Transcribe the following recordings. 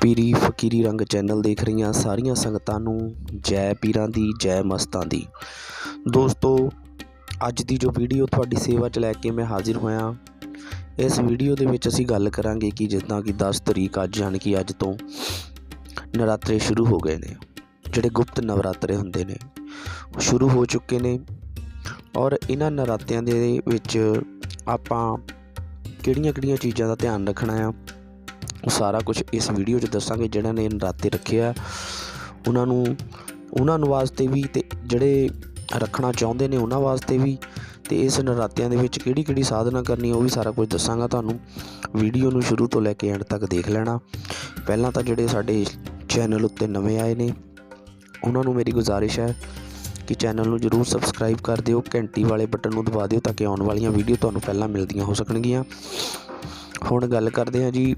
ਪੀਰੀ ਫਕੀਰੀ ਰੰਗ ਚੈਨਲ ਦੇਖ ਰਹੀਆਂ ਸਾਰੀਆਂ ਸੰਗਤਾਂ ਨੂੰ ਜੈ ਪੀਰਾਂ ਦੀ, ਜੈ ਮਸਤਾਂ ਦੀ। ਦੋਸਤੋ, ਅੱਜ ਦੀ ਜੋ ਵੀਡੀਓ ਤੁਹਾਡੀ ਸੇਵਾ 'ਚ ਲੈ ਕੇ ਮੈਂ ਹਾਜ਼ਰ ਹੋਇਆ, ਇਸ ਵੀਡੀਓ ਦੇ ਵਿੱਚ ਅਸੀਂ ਗੱਲ ਕਰਾਂਗੇ ਕਿ ਜਿੱਦਾਂ ਕਿ 10 ਤਰੀਕ ਅੱਜ ਯਾਨੀ ਕਿ ਅੱਜ ਤੋਂ ਨਰਾਤਰੇ ਸ਼ੁਰੂ ਹੋ ਗਏ ਨੇ, ਜਿਹੜੇ ਗੁਪਤ ਨਵਰਾਤਰੇ ਹੁੰਦੇ ਨੇ ਸ਼ੁਰੂ ਹੋ ਚੁੱਕੇ ਨੇ। ਔਰ ਇਹਨਾਂ ਨਰਾਤਿਆਂ ਦੇ ਵਿੱਚ ਆਪਾਂ ਕਿਹੜੀਆਂ-ਕਿਹੜੀਆਂ ਚੀਜ਼ਾਂ ਦਾ ਧਿਆਨ ਰੱਖਣਾ ਆ, ਉਹ ਸਾਰਾ ਕੁਝ ਇਸ ਵੀਡੀਓ 'ਚ ਦੱਸਾਂਗੇ, ਜਿਹੜਾ ਨੇ ਨਰਾਤੇ ਰੱਖੇ ਆ। ਉਹਨਾਂ ਨੂੰ ਉਹਨਾਂ ਨੂੰ ਵਾਸਤੇ ਵੀ ਤੇ ਜਿਹੜੇ ਰੱਖਣਾ ਚਾਹੁੰਦੇ ਨੇ ਉਹਨਾਂ ਵਾਸਤੇ ਵੀ ਤੇ ਇਸ ਨਰਾਤਿਆਂ ਦੇ ਵਿੱਚ ਕਿਹੜੀ ਕਿਹੜੀ ਸਾਧਨਾ ਕਰਨੀ ਉਹ ਵੀ ਸਾਰਾ ਕੁਝ ਦੱਸਾਂਗਾ ਤੁਹਾਨੂੰ। ਵੀਡੀਓ ਨੂੰ ਸ਼ੁਰੂ ਤੋਂ ਲੈ ਕੇ ਐਂਡ ਤੱਕ ਦੇਖ ਲੈਣਾ। ਪਹਿਲਾਂ ਤਾਂ ਜਿਹੜੇ ਸਾਡੇ ਚੈਨਲ ਉੱਤੇ ਨਵੇਂ ਆਏ ਨੇ, ਉਹਨਾਂ ਨੂੰ ਮੇਰੀ ਗੁਜ਼ਾਰਿਸ਼ ਹੈ ਕਿ ਚੈਨਲ ਨੂੰ ਜਰੂਰ ਸਬਸਕ੍ਰਾਈਬ ਕਰ ਦਿਓ, ਘੰਟੀ ਵਾਲੇ ਬਟਨ ਨੂੰ ਦਬਾ ਦਿਓ ਤਾਂ ਕਿ ਆਉਣ ਵਾਲੀਆਂ ਵੀਡੀਓ ਤੁਹਾਨੂੰ ਪਹਿਲਾਂ ਮਿਲਦੀਆਂ ਹੋ ਸਕਣਗੀਆਂ। ਹੁਣ ਗੱਲ ਕਰਦੇ ਹਾਂ ਜੀ,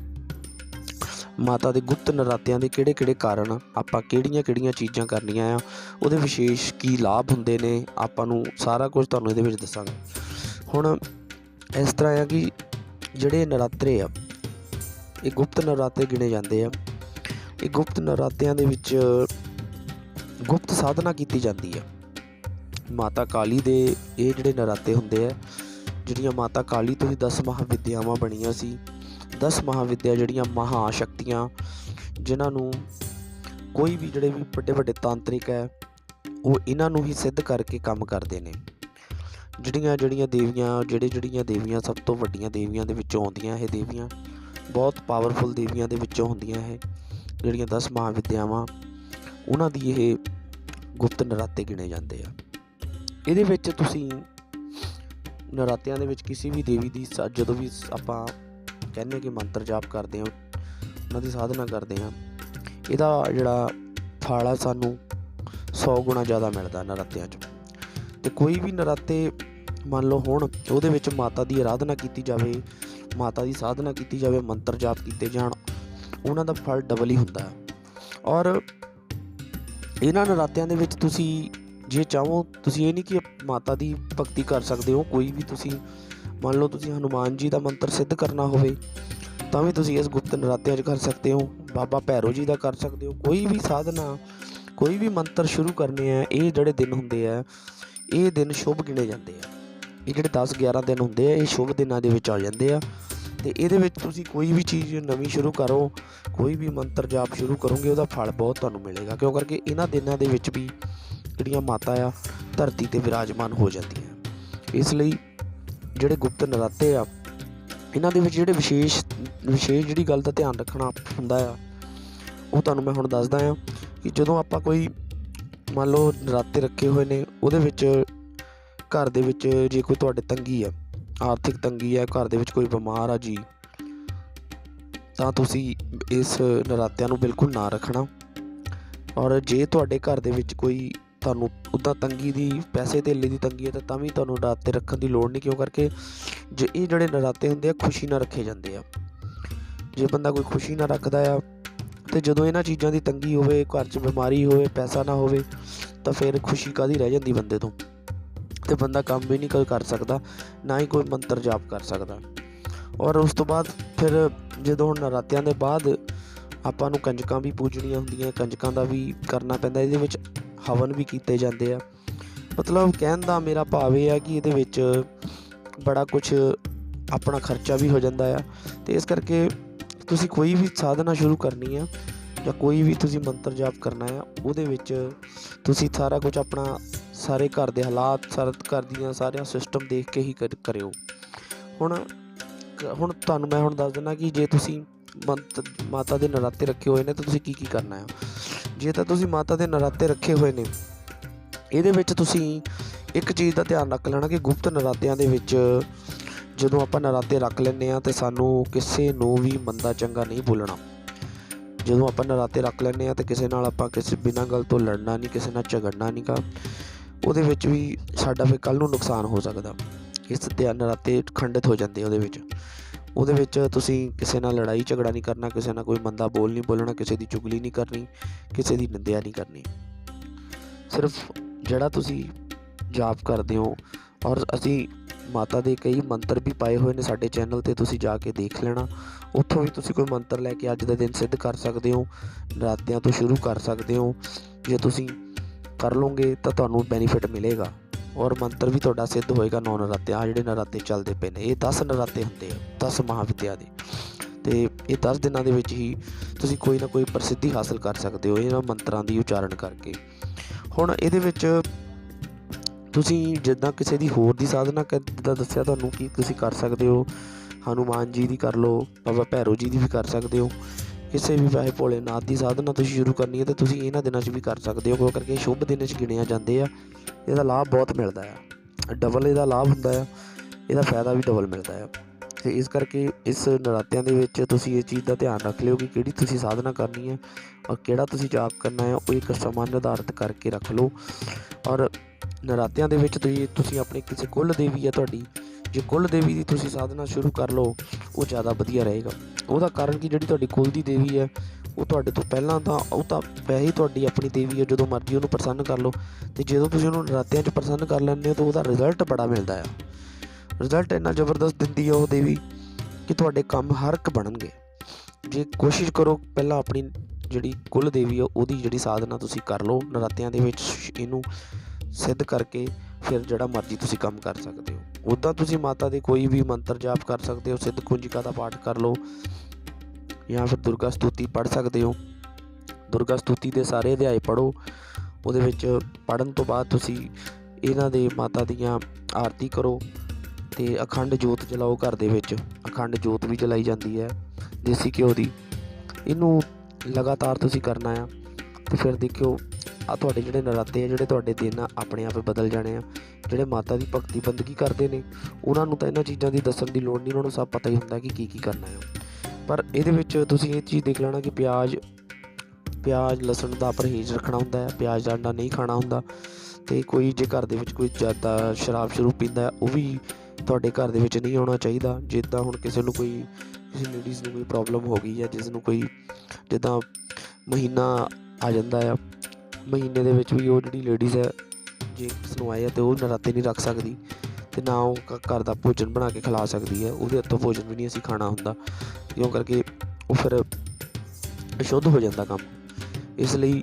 ਮਾਤਾ ਦੇ ਗੁਪਤ ਨਰਾਤਿਆਂ ਦੇ ਕਿਹੜੇ-ਕਿਹੜੇ ਕਾਰਨ, ਆਪਾਂ ਕਿਹੜੀਆਂ-ਕਿਹੜੀਆਂ ਚੀਜ਼ਾਂ ਕਰਨੀਆਂ ਆ, ਉਹਦੇ ਵਿਸ਼ੇਸ਼ ਕੀ ਲਾਭ ਹੁੰਦੇ ਨੇ, ਆਪਾਂ ਨੂੰ ਸਾਰਾ ਕੁਝ ਤੁਹਾਨੂੰ ਇਹਦੇ ਵਿੱਚ ਦੱਸਾਂਗੇ। ਹੁਣ ਇਸ ਤਰ੍ਹਾਂ ਆ ਕਿ ਜਿਹੜੇ ਨਰਾਤਰੇ ਆ, ਇਹ ਗੁਪਤ ਨਰਾਤੇ ਗਿਣੇ ਜਾਂਦੇ ਆ। ਇਹ ਗੁਪਤ ਨਰਾਤਿਆਂ ਦੇ ਵਿੱਚ ਗੁਪਤ ਸਾਧਨਾ ਕੀਤੀ ਜਾਂਦੀ ਆ। ਮਾਤਾ ਕਾਲੀ ਦੇ ਇਹ ਜਿਹੜੇ ਨਰਾਤੇ ਹੁੰਦੇ ਆ, ਜਿਹੜੀਆਂ ਮਾਤਾ ਕਾਲੀ ਤੋਂ ਹੀ 10 ਮਹਾਵਿਦਿਆਵਾਂ ਬਣੀਆਂ ਸੀ 10 ਮਹਾਵਿਦਿਆ ਜਿਹੜੀਆਂ ਮਹਾ ਸ਼ਕਤੀਆਂ ਜਿਨ੍ਹਾਂ ਨੂੰ ਕੋਈ ਵੀ ਜਿਹੜੇ ਵੀ ਵੱਡੇ ਵੱਡੇ ਤਾਂਤਰਿਕ ਹੈ, ਉਹ ਇਹਨਾਂ ਨੂੰ ਹੀ ਸਿੱਧ ਕਰਕੇ ਕੰਮ ਕਰਦੇ ਨੇ। ਜਿਹੜੀਆਂ ਜਿਹੜੀਆਂ ਦੇਵੀਆਂ, ਜਿਹੜੇ ਜਿਹੜੀਆਂ ਦੇਵੀਆਂ ਸਭ ਤੋਂ ਵੱਡੀਆਂ ਦੇਵੀਆਂ ਦੇ ਵਿੱਚੋਂ ਆਉਂਦੀਆਂ ਇਹ ਦੇਵੀਆਂ, ਬਹੁਤ ਪਾਵਰਫੁਲ ਦੇਵੀਆਂ ਦੇ ਵਿੱਚੋਂ ਹੁੰਦੀਆਂ ਇਹ, ਜਿਹੜੀਆਂ 10 ਮਹਾਵਿਦਿਆਵਾਂ, ਉਹਨਾਂ ਦੀ ਇਹ ਗੁਪਤ ਨਰਾਤੇ ਗਿਣੇ ਜਾਂਦੇ ਆ। ਇਹਦੇ ਵਿੱਚ ਤੁਸੀਂ ਨਰਾਤਿਆਂ ਦੇ ਵਿੱਚ ਕਿਸੇ ਵੀ ਦੇਵੀ ਦੀ ਸਾ- ਜਦੋਂ ਵੀ ਆਪਾਂ ਕਹਿੰਦੇ ਕਿ ਮੰਤਰ ਜਾਪ ਕਰਦੇ ਹਾਂ, ਉਹਨਾਂ ਦੀ ਸਾਧਨਾ ਕਰਦੇ ਹਾਂ, ਇਹਦਾ ਜਿਹੜਾ ਫਲ ਆ ਸਾਨੂੰ 100 ਗੁਣਾ ਜ਼ਿਆਦਾ ਮਿਲਦਾ ਨਰਾਤਿਆਂ 'ਚ। ਤੇ ਕੋਈ ਵੀ ਨਰਾਤੇ ਮੰਨ ਲਓ ਹੁਣ, ਉਹਦੇ ਵਿੱਚ ਮਾਤਾ ਦੀ ਆਰਾਧਨਾ ਕੀਤੀ ਜਾਵੇ, ਮਾਤਾ ਦੀ ਸਾਧਨਾ ਕੀਤੀ ਜਾਵੇ, ਮੰਤਰ ਜਾਪ ਕੀਤੇ ਜਾਣ, ਉਹਨਾਂ ਦਾ ਫਲ ਡਬਲ ਹੀ ਹੁੰਦਾ। ਹੈ ਔਰ ਇਹਨਾਂ ਨਰਾਤਿਆਂ ਦੇ ਵਿੱਚ ਤੁਸੀਂ ਜੇ ਚਾਹੋ, ਤੁਸੀਂ ਇਹ ਨਹੀਂ ਕਿ ਮਾਤਾ ਦੀ ਭਗਤੀ ਕਰ ਸਕਦੇ ਹੋ, ਕੋਈ ਵੀ ਤੁਸੀਂ, ਮੰਨ ਲਓ ਤੁਸੀਂ ਹਨੂਮਾਨ ਜੀ ਦਾ ਮੰਤਰ ਸਿੱਧ ਕਰਨਾ ਹੋਵੇ, ਤਾਂ ਵੀ ਤੁਸੀਂ ਇਸ ਗੁਪਤ ਨਰਾਤਿਆਂ 'ਚ ਕਰ ਸਕਦੇ ਹੋ, ਬਾਬਾ ਭੈਰੋ ਜੀ ਦਾ ਕਰ ਸਕਦੇ ਹੋ, ਕੋਈ ਵੀ ਸਾਧਨਾ, ਕੋਈ ਵੀ ਮੰਤਰ ਸ਼ੁਰੂ ਕਰਨੇ ਆ, ਇਹ ਜਿਹੜੇ ਦਿਨ ਹੁੰਦੇ ਆ, ਇਹ ਦਿਨ ਸ਼ੁਭ ਗਿਣੇ ਜਾਂਦੇ ਆ। ਇਹ ਜਿਹੜੇ 10 11 ਦਿਨ ਹੁੰਦੇ ਆ, ਇਹ ਸ਼ੁਭ ਦਿਨਾਂ ਦੇ ਵਿੱਚ ਆ ਜਾਂਦੇ ਆ। ਤੇ ਇਹਦੇ ਵਿੱਚ ਤੁਸੀਂ ਕੋਈ ਵੀ ਚੀਜ਼ ਨਵੀਂ ਸ਼ੁਰੂ ਕਰੋ, ਕੋਈ ਵੀ ਮੰਤਰ ਜਾਪ ਸ਼ੁਰੂ ਕਰੋਗੇ, ਉਹਦਾ ਫਲ ਬਹੁਤ ਤੁਹਾਨੂੰ ਮਿਲੇਗਾ ਕਿਉਂ ਕਰਕੇ ਇਹਨਾਂ ਦਿਨਾਂ ਦੇ ਵਿੱਚ ਵੀ ਜਿਹੜੀਆਂ ਮਾਤਾ ਆ, ਧਰਤੀ ਤੇ ਵਿਰਾਜਮਾਨ ਹੋ ਜਾਂਦੀਆਂ। ਇਸ ਲਈ ਜਿਹੜੇ ਗੁਪਤ ਨਰਾਤੇ ਆ, ਇਹਨਾਂ ਦੇ ਵਿੱਚ ਜਿਹੜੇ ਵਿਸ਼ੇਸ਼ ਵਿਸ਼ੇਸ਼ ਜਿਹੜੀ ਗੱਲ ਦਾ ਧਿਆਨ ਰੱਖਣਾ ਹੁੰਦਾ ਆ, ਉਹ ਤੁਹਾਨੂੰ ਮੈਂ ਹੁਣ ਦੱਸਦਾ ਆ ਕਿ ਜਦੋਂ ਆਪਾਂ ਕੋਈ ਮੰਨ ਲਓ ਨਰਾਤੇ ਰੱਖੇ ਹੋਏ ਨੇ, ਉਹਦੇ ਵਿੱਚ ਘਰ ਦੇ ਵਿੱਚ ਜੇ ਕੋਈ ਤੁਹਾਡੇ ਤੰਗੀ ਆ, ਆਰਥਿਕ ਤੰਗੀ ਆ, ਘਰ ਦੇ ਵਿੱਚ ਕੋਈ ਬਿਮਾਰ ਆ ਜੀ, ਤਾਂ ਤੁਸੀਂ ਇਸ ਨਰਾਤਿਆਂ ਨੂੰ ਬਿਲਕੁਲ ਨਾ ਰੱਖਣਾ। ਔਰ ਜੇ ਤੁਹਾਡੇ ਘਰ ਦੇ ਵਿੱਚ ਕੋਈ ਤੁਹਾਨੂੰ ਉੱਦਾਂ ਤੰਗੀ ਦੀ, ਪੈਸੇ ਧੇਲੇ ਦੀ ਤੰਗੀ ਹੈ ਤਾਂ ਤਾਂ ਵੀ ਤੁਹਾਨੂੰ ਨਰਾਤੇ ਰੱਖਣ ਦੀ ਲੋੜ ਨਹੀਂ, ਕਿਉਂ ਕਰਕੇ ਜੇ ਇਹ ਜਿਹੜੇ ਨਰਾਤੇ ਹੁੰਦੇ ਆ, ਖੁਸ਼ੀ ਨਾਲ ਰੱਖੇ ਜਾਂਦੇ ਆ। ਜੇ ਬੰਦਾ ਕੋਈ ਖੁਸ਼ੀ ਨਾਲ ਰੱਖਦਾ ਆ, ਤੇ ਜਦੋਂ ਇਹਨਾਂ ਚੀਜ਼ਾਂ ਦੀ ਤੰਗੀ ਹੋਵੇ, ਘਰ 'ਚ ਬਿਮਾਰੀ ਹੋਵੇ, ਪੈਸਾ ਨਾ ਹੋਵੇ, ਤਾਂ ਫਿਰ ਖੁਸ਼ੀ ਕਾਦੀ ਰਹਿ ਜਾਂਦੀ ਬੰਦੇ ਤੋਂ? ਤੇ ਬੰਦਾ ਕੰਮ ਵੀ ਨਹੀਂ ਕੋਈ ਕਰ ਸਕਦਾ, ਨਾ ਹੀ ਕੋਈ ਮੰਤਰ ਜਾਪ ਕਰ ਸਕਦਾ। ਔਰ ਉਸ ਤੋਂ ਬਾਅਦ ਫਿਰ ਜਦੋਂ ਹੁਣ ਨਰਾਤਿਆਂ ਦੇ ਬਾਅਦ ਆਪਾਂ ਨੂੰ ਕੰਜਕਾਂ ਵੀ ਪੂਜਣੀਆਂ ਹੁੰਦੀਆਂ, ਕੰਜਕਾਂ ਦਾ ਵੀ ਕਰਨਾ ਪੈਂਦਾ, ਇਹਦੇ ਵਿੱਚ ਹਵਨ ਵੀ ਕੀਤੇ ਜਾਂਦੇ ਆ। ਮਤਲਬ ਕਹਿਣ ਦਾ ਮੇਰਾ ਭਾਵ ਇਹ ਆ ਕਿ ਇਹਦੇ ਵਿੱਚ ਬੜਾ ਕੁਝ ਆਪਣਾ ਖਰਚਾ ਵੀ ਹੋ ਜਾਂਦਾ ਆ। ਤੇ ਇਸ ਕਰਕੇ ਤੁਸੀਂ ਕੋਈ ਵੀ ਸਾਧਨਾ ਸ਼ੁਰੂ ਕਰਨੀ ਆ ਜਾਂ ਕੋਈ ਵੀ ਤੁਸੀਂ ਮੰਤਰ ਜਾਪ ਕਰਨਾ ਆ, ਉਹਦੇ ਵਿੱਚ ਤੁਸੀਂ ਸਾਰਾ ਕੁਝ ਆਪਣਾ ਸਾਰੇ ਘਰ ਦੇ ਹਾਲਾਤ, ਸਾਰੇ ਘਰ ਦੀਆਂ ਸਾਰਿਆਂ ਸਿਸਟਮ ਦੇਖ ਕੇ ਹੀ ਕਰਿਓ। ਹੁਣ ਹੁਣ ਤੁਹਾਨੂੰ ਮੈਂ ਹੁਣ ਦੱਸ ਦਿੰਦਾ ਕਿ ਜੇ ਤੁਸੀਂ ਮੰਤ, ਮਾਤਾ ਦੇ ਨਰਾਤੇ ਰੱਖੇ ਹੋਏ ਨੇ, ਤਾਂ ਤੁਸੀਂ ਕੀ ਕੀ ਕਰਨਾ ਹੈ ਜੇ ਤਾਂ ਤੁਸੀਂ ਮਾਤਾ ਦੇ ਨਰਾਤੇ ਰੱਖੇ ਹੋਏ ਨੇ, ਇਹਦੇ ਵਿੱਚ ਤੁਸੀਂ ਇੱਕ ਚੀਜ਼ ਦਾ ਧਿਆਨ ਰੱਖ ਲੈਣਾ ਕਿ ਗੁਪਤ ਨਰਾਤਿਆਂ ਦੇ ਵਿੱਚ ਜਦੋਂ ਆਪਾਂ ਨਰਾਤੇ ਰੱਖ ਲੈਂਦੇ ਆ ਤੇ ਸਾਨੂੰ ਕਿਸੇ ਨੂੰ ਵੀ ਮੰਦਾ ਚੰਗਾ ਨਹੀਂ ਬੋਲਣਾ ਜਦੋਂ ਆਪਾਂ ਨਰਾਤੇ ਰੱਖ ਲੈਂਦੇ ਆ ਤੇ ਕਿਸੇ ਨਾਲ ਆਪਾਂ ਕਿਸੇ ਬਿਨਾਂ ਗੱਲ ਤੋਂ ਲੜਨਾ ਨਹੀਂ, ਕਿਸੇ ਨਾਲ ਝਗੜਨਾ ਨਹੀਂ ਗਾ, ਉਹਦੇ ਵਿੱਚ ਵੀ ਸਾਡਾ ਫਿਰ ਕੱਲ ਨੂੰ ਨੁਕਸਾਨ ਹੋ ਸਕਦਾ। ਇਸ ਧਿਆਨ ਨਰਾਤੇ ਖੰਡਿਤ ਹੋ ਜਾਂਦੇ ਉਹਦੇ ਵਿੱਚ। ਉਹਦੇ ਵਿੱਚ ਤੁਸੀਂ ਕਿਸੇ ਨਾਲ ਲੜਾਈ ਝਗੜਾ ਨਹੀਂ ਕਰਨਾ, ਕਿਸੇ ਨਾਲ ਕੋਈ ਮੰਦਾ ਬੋਲ ਨਹੀਂ ਬੋਲਣਾ, ਕਿਸੇ ਦੀ ਚੁਗਲੀ ਨਹੀਂ ਕਰਨੀ, ਕਿਸੇ ਦੀ ਨਿੰਦਿਆ ਨਹੀਂ ਕਰਨੀ। ਸਿਰਫ ਜਿਹੜਾ ਤੁਸੀਂ ਜਾਪ ਕਰਦੇ ਹੋ ਔਰ ਅਸੀਂ ਮਾਤਾ ਦੇ ਕਈ ਮੰਤਰ ਵੀ ਪਾਏ ਹੋਏ ਨੇ ਸਾਡੇ ਚੈਨਲ ਤੇ, ਤੁਸੀਂ ਜਾ ਕੇ ਦੇਖ ਲੈਣਾ। ਉੱਥੋਂ ਵੀ ਤੁਸੀਂ ਕੋਈ ਮੰਤਰ ਲੈ ਕੇ ਅੱਜ ਦਾ ਦਿਨ ਸਿੱਧ ਕਰ ਸਕਦੇ ਹੋ ਨਰਾਤਿਆਂ ਤੋਂ ਸ਼ੁਰੂ ਕਰ ਸਕਦੇ ਹੋ। ਜੇ ਤੁਸੀਂ ਕਰ ਲਓਗੇ ਤਾਂ ਤੁਹਾਨੂੰ ਬੈਨੀਫਿਟ ਮਿਲੇਗਾ। ਔਰ ਮੰਤਰ ਵੀ ਤੁਹਾਡਾ ਸਿੱਧ ਹੋਏਗਾ ਨੌ ਨਰਾਤੇ। ਆ ਜਿਹੜੇ ਨਰਾਤੇ ਚੱਲਦੇ ਪਏ ਨੇ, ਇਹ 10 ਨਰਾਤੇ ਹੁੰਦੇ ਆ 10 ਮਹਾਵਿਦਿਆ ਦੇ। ਤੇ ਇਹ 10 ਦਿਨਾਂ ਦੇ ਵਿੱਚ ਹੀ ਤੁਸੀਂ ਕੋਈ ਨਾ ਕੋਈ ਪ੍ਰਸਿੱਧੀ ਹਾਸਲ ਕਰ ਸਕਦੇ ਹੋ ਇਹਨਾਂ ਮੰਤਰਾਂ ਦੀ ਉਚਾਰਨ ਕਰਕੇ। ਹੁਣ ਇਹਦੇ ਵਿੱਚ ਤੁਸੀਂ ਜਿੱਦਾਂ ਕਿਸੇ ਦੀ ਹੋਰ ਦੀ ਸਾਧਨਾ ਜਿੱਦਾਂ ਦੱਸਿਆ ਤੁਹਾਨੂੰ ਕੀ ਤੁਸੀਂ ਕਰ ਸਕਦੇ ਹੋ, ਹਨੂਮਾਨ ਜੀ ਦੀ ਕਰ ਲਓ, ਬਾਬਾ ਭੈਰੋ ਜੀ ਦੀ ਵੀ ਕਰ ਸਕਦੇ ਹੋ। ਕਿਸੇ ਵੀ ਵੈਸੇ ਭੋਲੇਨਾਥ ਦੀ ਸਾਧਨਾ ਤੁਸੀਂ ਸ਼ੁਰੂ ਕਰਨੀ ਹੈ ਤਾਂ ਤੁਸੀਂ ਇਹਨਾਂ ਦਿਨਾਂ 'ਚ ਵੀ ਕਰ ਸਕਦੇ ਹੋ। ਕਿਉਂ ਕਰਕੇ ਇਹ ਸ਼ੁਭ ਦਿਨ 'ਚ ਗਿਣਿਆ ਜਾਂਦੇ ਆ। ਇਹਦਾ ਲਾਭ ਬਹੁਤ ਮਿਲਦਾ ਆ। ਡਬਲ ਇਹਦਾ ਲਾਭ ਹੁੰਦਾ ਆ। ਇਹਦਾ ਫਾਇਦਾ ਵੀ ਡਬਲ ਮਿਲਦਾ ਆ। ਤੇ ਇਸ ਕਰਕੇ ਇਸ ਨਰਾਤਿਆਂ ਦੇ ਵਿੱਚ ਤੁਸੀਂ ਇਹ ਚੀਜ਼ ਦਾ ਧਿਆਨ ਰੱਖ ਲਿਓ ਕਿ ਕਿਹੜੀ ਤੁਸੀਂ ਸਾਧਨਾ ਕਰਨੀ ਹੈ ਔਰ ਕਿਹੜਾ ਤੁਸੀਂ ਜਾਪ ਕਰਨਾ ਹੈ, ਉਹ ਇੱਕ ਸਮਾਂ ਨਿਰਧਾਰਤ ਕਰਕੇ ਰੱਖ ਲਓ। ਔਰ ਨਰਾਤਿਆਂ ਦੇ ਵਿੱਚ ਤੁਸੀਂ ਤੁਸੀਂ ਆਪਣੇ ਕਿਸੇ ਕੁੱਲ ਦੇਵੀ ਹੈ ਤੁਹਾਡੀ ਜੇ ਕੁੱਲ ਦੇਵੀ ਦੀ ਤੁਸੀਂ ਸਾਧਨਾ ਸ਼ੁਰੂ ਕਰ ਲਓ, ਉਹ ਜ਼ਿਆਦਾ ਵਧੀਆ ਰਹੇਗਾ। ਉਹਦਾ ਕਾਰਨ ਕਿ? ਜਿਹੜੀ ਤੁਹਾਡੀ ਕੁੱਲ ਦੀ ਦੇਵੀ ਹੈ, ਉਹ ਤੁਹਾਡੇ ਤੋਂ ਪਹਿਲਾਂ ਤਾਂ, ਉਹ ਤਾਂ ਵੈਸੇ ਹੀ ਤੁਹਾਡੀ ਆਪਣੀ ਦੇਵੀ ਹੈ, ਜਦੋਂ ਮਰਜ਼ੀ ਉਹਨੂੰ ਪ੍ਰਸੰਨ ਕਰ ਲਓ। ਤੇ ਜਦੋਂ ਤੁਸੀਂ ਉਹਨੂੰ ਨਰਾਤਿਆਂ 'ਚ ਪ੍ਰਸੰਨ ਕਰ ਲੈਂਦੇ ਹੋ, ਤਾਂ ਉਹਦਾ ਰਿਜ਼ਲਟ ਬੜਾ ਮਿਲਦਾ ਆ। ਰਿਜ਼ਲਟ ਇੰਨਾ ਜ਼ਬਰਦਸਤ ਦਿੰਦੀ ਹੈ ਉਹ ਦੇਵੀ ਕਿ ਤੁਹਾਡੇ ਕੰਮ ਹਰ ਇੱਕ ਬਣਨਗੇ। ਜੇ ਕੋਸ਼ਿਸ਼ ਕਰੋ ਪਹਿਲਾਂ ਆਪਣੀ ਜਿਹੜੀ ਕੁੱਲ ਦੇਵੀ ਆ, ਉਹਦੀ ਜਿਹੜੀ ਸਾਧਨਾ ਤੁਸੀਂ ਕਰ ਲਓ, ਨਰਾਤਿਆਂ ਦੇ ਵਿੱਚ ਇਹਨੂੰ ਸਿੱਧ ਕਰਕੇ ਫਿਰ ਜਿਹੜਾ ਮਰਜ਼ੀ ਤੁਸੀਂ ਕੰਮ ਕਰ ਸਕਦੇ ਹੋ। ਉੱਦਾਂ ਤੁਸੀਂ ਮਾਤਾ ਦੇ ਕੋਈ ਵੀ ਮੰਤਰ ਜਾਪ ਕਰ ਸਕਦੇ ਹੋ, ਸਿੱਧ ਕੁੰਜਿਕਾ ਦਾ ਪਾਠ ਕਰ ਲਓ ਜਾਂ ਫਿਰ ਦੁਰਗਾ ਸਤੂਤੀ ਪੜ੍ਹ ਸਕਦੇ ਹੋ। ਦੁਰਗਾ ਸਤੂਤੀ ਦੇ ਸਾਰੇ ਅਧਿਆਏ ਪੜ੍ਹੋ, ਉਹਦੇ ਵਿੱਚ ਪੜਨ ਤੋਂ ਬਾਅਦ ਤੁਸੀਂ ਇਹਨਾਂ ਦੇ ਮਾਤਾ ਦੀਆਂ ਆਰਤੀ ਕਰੋ ਤੇ ਅਖੰਡ ਜੋਤ ਜਲਾਓ ਘਰ ਦੇ ਵਿੱਚ। ਅਖੰਡ ਜੋਤ ਵੀ ਜਲਾਈ ਜਾਂਦੀ ਹੈ, ਦੇਸੀ ਘਿਓ ਦੀ। ਇਹਨੂੰ ਲਗਾਤਾਰ ਤੁਸੀਂ ਕਰਨਾ ਆ ਤੇ ਫਿਰ ਦੇਖਿਓ ਆ ਤੁਹਾਡੇ ਜਿਹੜੇ ਨਰਾਤੇ ਆ, ਜਿਹੜੇ ਤੁਹਾਡੇ ਦਿਨ ਆ ਆਪਣੇ ਆਪ ਬਦਲ ਜਾਣੇ ਆ, ਜਿਹੜੇ ਮਾਤਾ ਦੀ ਭਗਤੀ ਬੰਦਗੀ ਕਰਦੇ ਨੇ, ਉਹਨਾਂ ਨੂੰ ਤਾਂ ਇਹਨਾਂ ਚੀਜ਼ਾਂ ਦੀ ਦੱਸਣ ਦੀ ਲੋੜ ਨਹੀਂ, ਉਹਨਾਂ ਨੂੰ ਸਭ ਪਤਾ ਹੀ ਹੁੰਦਾ ਕਿ ਕੀ ਕੀ ਕਰਨਾ ਹੈ ਪਰ ਇਹਦੇ ਵਿੱਚ ਤੁਸੀਂ ਇਹ ਚੀਜ਼ ਦੇਖ ਲੈਣਾ ਕਿ ਪਿਆਜ਼ ਪਿਆਜ਼, ਲਸਣ ਦਾ ਪਰਹੇਜ਼ ਰੱਖਣਾ ਹੁੰਦਾ ਹੈ, ਪਿਆਜ਼ ਦਾ ਅੰਡਾ ਨਹੀਂ ਖਾਣਾ ਹੁੰਦਾ ਤੇ ਕੋਈ ਜੇ ਘਰ ਦੇ ਵਿੱਚ ਕੋਈ ਜ਼ਿਆਦਾ ਸ਼ਰਾਬ ਸ਼ੁਰੂ ਪੀਂਦਾ ਉਹ ਵੀ ਤੁਹਾਡੇ ਘਰ ਦੇ ਵਿੱਚ ਨਹੀਂ ਆਉਣਾ ਚਾਹੀਦਾ। ਜਿੱਦਾਂ ਹੁਣ ਕਿਸੇ ਨੂੰ ਕੋਈ, ਕਿਸੇ ਲੇਡੀਜ਼ ਨੂੰ ਕੋਈ ਪ੍ਰੋਬਲਮ ਹੋ ਗਈ ਹੈ ਜਿਸ ਨੂੰ ਕੋਈ, ਜਿੱਦਾਂ ਮਹੀਨਾ ਆ ਜਾਂਦਾ ਆ ਮਹੀਨੇ ਦੇ ਵਿੱਚ ਵੀ ਉਹ ਜਿਹੜੀ ਲੇਡੀਜ਼ ਹੈ ਜੇ ਨੂੰ ਆਏ ਆ ਤੇ ਉਹ ਨਰਾਤੇ ਨਹੀਂ ਰੱਖ ਸਕਦੀ ਤੇ ਨਾ ਉਹ ਘ- ਘਰ ਦਾ ਭੋਜਨ ਬਣਾ ਕੇ ਖਿਲਾ ਸਕਦੀ ਹੈ, ਉਹਦੇ ਹੱਥੋਂ ਭੋਜਨ ਵੀ ਨਹੀਂ ਅਸੀਂ ਖਾਣਾ ਹੁੰਦਾ। ਕਿਉਂ ਕਰਕੇ ਉਹ ਫਿਰ ਅਸ਼ੁੱਧ ਹੋ ਜਾਂਦਾ ਕੰਮ। ਇਸ ਲਈ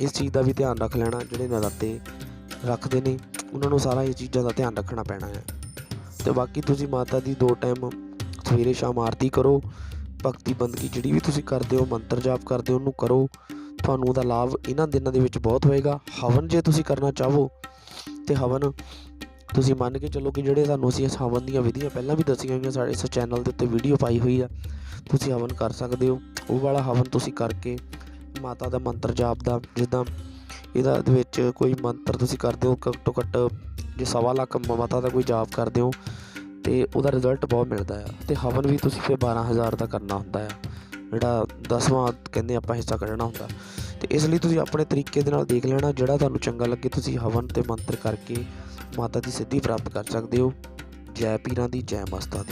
ਇਸ ਚੀਜ਼ ਦਾ ਵੀ ਧਿਆਨ ਰੱਖ ਲੈਣਾ, ਜਿਹੜੇ ਨਰਾਤੇ ਰੱਖਦੇ ਨੇ, ਉਹਨਾਂ ਨੂੰ ਸਾਰਾ ਇਹ ਚੀਜ਼ਾਂ ਦਾ ਧਿਆਨ ਰੱਖਣਾ ਪੈਣਾ ਹੈ। ਤੇ ਬਾਕੀ ਤੁਸੀਂ ਮਾਤਾ ਦੀ ਦੋ ਟਾਈਮ ਸਵੇਰੇ ਸ਼ਾਮ ਆਰਤੀ ਕਰੋ, ਭਗਤੀ ਬੰਦਗੀ ਜਿਹੜੀ ਵੀ ਤੁਸੀਂ ਕਰਦੇ ਹੋ, ਮੰਤਰ ਜਾਪ ਕਰਦੇ ਹੋ, ਉਹਨੂੰ ਕਰੋ। ਤੁਹਾਨੂੰ ਉਹਦਾ ਲਾਭ ਇਹਨਾਂ ਦਿਨਾਂ ਦੇ ਵਿੱਚ ਬਹੁਤ ਹੋਏਗਾ। ਹਵਨ, ਜੇ ਤੁਸੀਂ ਕਰਨਾ ਚਾਹੋ ਤੇ ਹਵਨ, ਤੁਸੀਂ ਮੰਨ ਕੇ ਚੱਲੋ ਕਿ ਜਿਹੜੇ ਤੁਹਾਨੂੰ ਅਸੀਂ ਹਵਨ ਦੀਆਂ ਵਿਧੀਆਂ ਪਹਿਲਾਂ ਵੀ ਦੱਸੀਆਂ ਹੋਈਆਂ, ਸਾਡੇ ਇਸ ਚੈਨਲ ਦੇ ਉੱਤੇ ਵੀਡੀਓ ਪਾਈ ਹੋਈ ਆ, ਤੁਸੀਂ ਹਵਨ ਕਰ ਸਕਦੇ ਹੋ। ਉਹ ਵਾਲਾ ਹਵਨ ਤੁਸੀਂ ਕਰਕੇ ਮਾਤਾ ਦਾ ਮੰਤਰ ਜਾਪ ਦਾ ਜਿੱਦਾਂ ਇਹਦਾ ਦੇ ਵਿੱਚ ਕੋਈ ਮੰਤਰ ਤੁਸੀਂ ਕਰਦੇ ਹੋ, ਘੱਟੋ ਘੱਟ ਜੇ ਸਵਾ ਲੱਖ ਮਾਤਾ ਦਾ ਕੋਈ ਜਾਪ ਕਰਦੇ ਹੋ, ਤੇ ਉਹਦਾ ਰਿਜ਼ਲਟ ਬਹੁਤ ਮਿਲਦਾ ਆ। ਤੇ ਹਵਨ ਵੀ ਤੁਸੀਂ ਫਿਰ 12000 ਦਾ ਕਰਨਾ ਹੁੰਦਾ ਆ। ਜਿਹੜਾ ਦਸਵਾਂ ਕਹਿੰਦੇ ਆਪਾਂ ਹਿੱਸਾ ਕੱਢਣਾ ਹੁੰਦਾ। ਤੇ ਇਸ ਲਈ ਤੁਸੀਂ ਆਪਣੇ ਤਰੀਕੇ ਦੇ ਨਾਲ ਦੇਖ ਲੈਣਾ, ਜਿਹੜਾ ਤੁਹਾਨੂੰ ਚੰਗਾ ਲੱਗੇ, ਤੁਸੀਂ ਹਵਨ ਤੇ ਮੰਤਰ ਕਰਕੇ ਮਾਤਾ ਦੀ ਸਿੱਧੀ ਪ੍ਰਾਪਤ ਕਰ ਸਕਦੇ ਹੋ। ਜੈ ਪੀਰਾਂ ਦੀ ਜੈ ਮਸਤਾਂ ਦੀ।